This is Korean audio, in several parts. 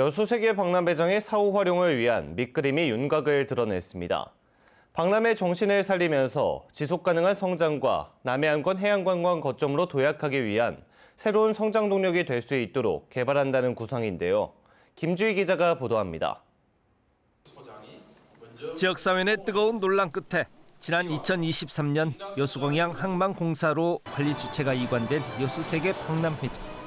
여수세계 박람회장의 사후 활용을 위한 밑그림이 윤곽을 드러냈습니다. 박람회 정신을 살리면서 지속 가능한 성장과 남해안권 해양관광 거점으로 도약하기 위한 새로운 성장 동력이 될 수 있도록 개발한다는 구상인데요. 김주희 기자가 보도합니다. 지역사회 내 뜨거운 논란 끝에 지난 2023년 여수광양 항만공사로 관리 주체가 이관된 여수세계 박람회장.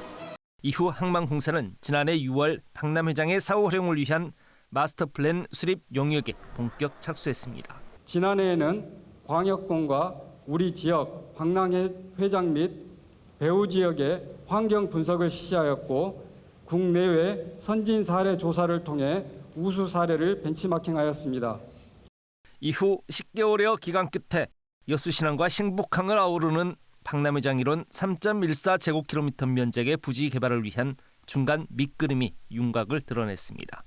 이후 항만공사는 지난해 6월 박람회장의 사후 활용을 위한 마스터 플랜 수립 용역에 본격 착수했습니다. 지난해에는 광역권과 우리 지역 황랑회 회장 및 배후 지역의 환경 분석을 실시하였고 국내외 선진 사례 조사를 통해 우수 사례를 벤치마킹하였습니다. 이후 10개월여 기간 끝에 여수신항과 신북항을 아우르는 박람회장 일원 3.14제곱킬로미터 면적의 부지 개발을 위한 중간 밑그림이 윤곽을 드러냈습니다.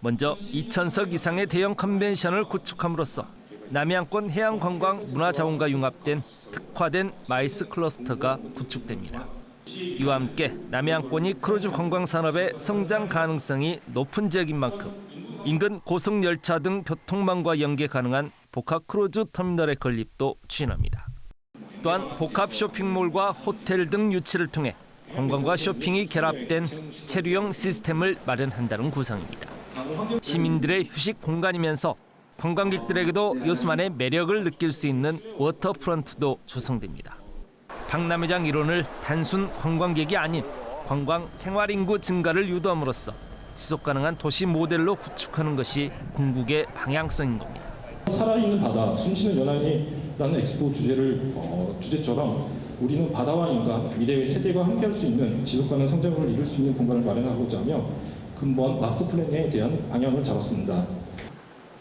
먼저 2천석 이상의 대형 컨벤션을 구축함으로써 남해안권 해양관광 문화자원과 융합된 특화된 마이스 클러스터가 구축됩니다. 이와 함께 남해안권이 크루즈 관광 산업의 성장 가능성이 높은 지역인 만큼 인근 고속 열차 등 교통망과 연계 가능한 복합 크루즈 터미널의 건립도 추진합니다. 또한 복합 쇼핑몰과 호텔 등 유치를 통해 관광과 쇼핑이 결합된 체류형 시스템을 마련한다는 구상입니다. 시민들의 휴식 공간이면서 관광객들에게도 여수만의 매력을 느낄 수 있는 워터프런트도 조성됩니다. 박람회장 일원을 단순 관광객이 아닌 관광 생활 인구 증가를 유도함으로써 지속 가능한 도시 모델로 구축하는 것이 궁극의 방향성인 겁니다. 살아있는 바다, 숨쉬는 연안이 라는 엑스포 주제를 어, 주제처럼 우리는 바다와 인간, 미래의 세대가 함께할 수 있는 지속가능 성장을 이룰 수 있는 공간을 마련하고자 하며 근본 마스터 플랜에 대한 방향을 잡았습니다.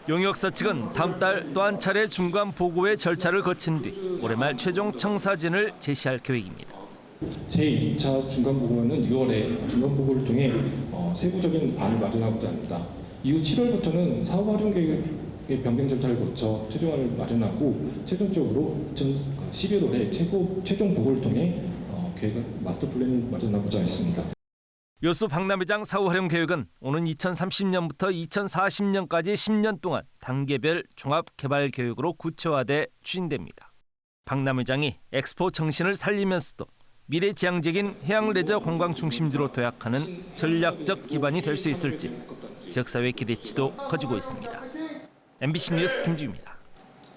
용역사 측은 다음 달 또 한 차례 중간 보고의 절차를 거친 뒤 올해 말 최종 청사진을 제시할 계획입니다. 제2차 중간 보고는 6월에 중간 보고를 통해 어, 세부적인 방을 마련하고자 합니다. 이후 7월부터는 사업 활용 계획의 변경 절차를 거쳐 최종안을 마련하고 최종적으로 11월에 최고 최종 보고를 통해 어, 계획 마스터 플랜을 마련하고자 했습니다. 여수 박람회장 사후 활용 계획은 오는 2030년부터 2040년까지 10년 동안 단계별 종합 개발 계획으로 구체화돼 추진됩니다. 박람회장이 엑스포 정신을 살리면서도 미래지향적인 해양 레저 관광 중심지로 도약하는 전략적 기반이 될 수 있을지 지역사회 기대치도 커지고 있습니다. MBC 뉴스 김주입니다.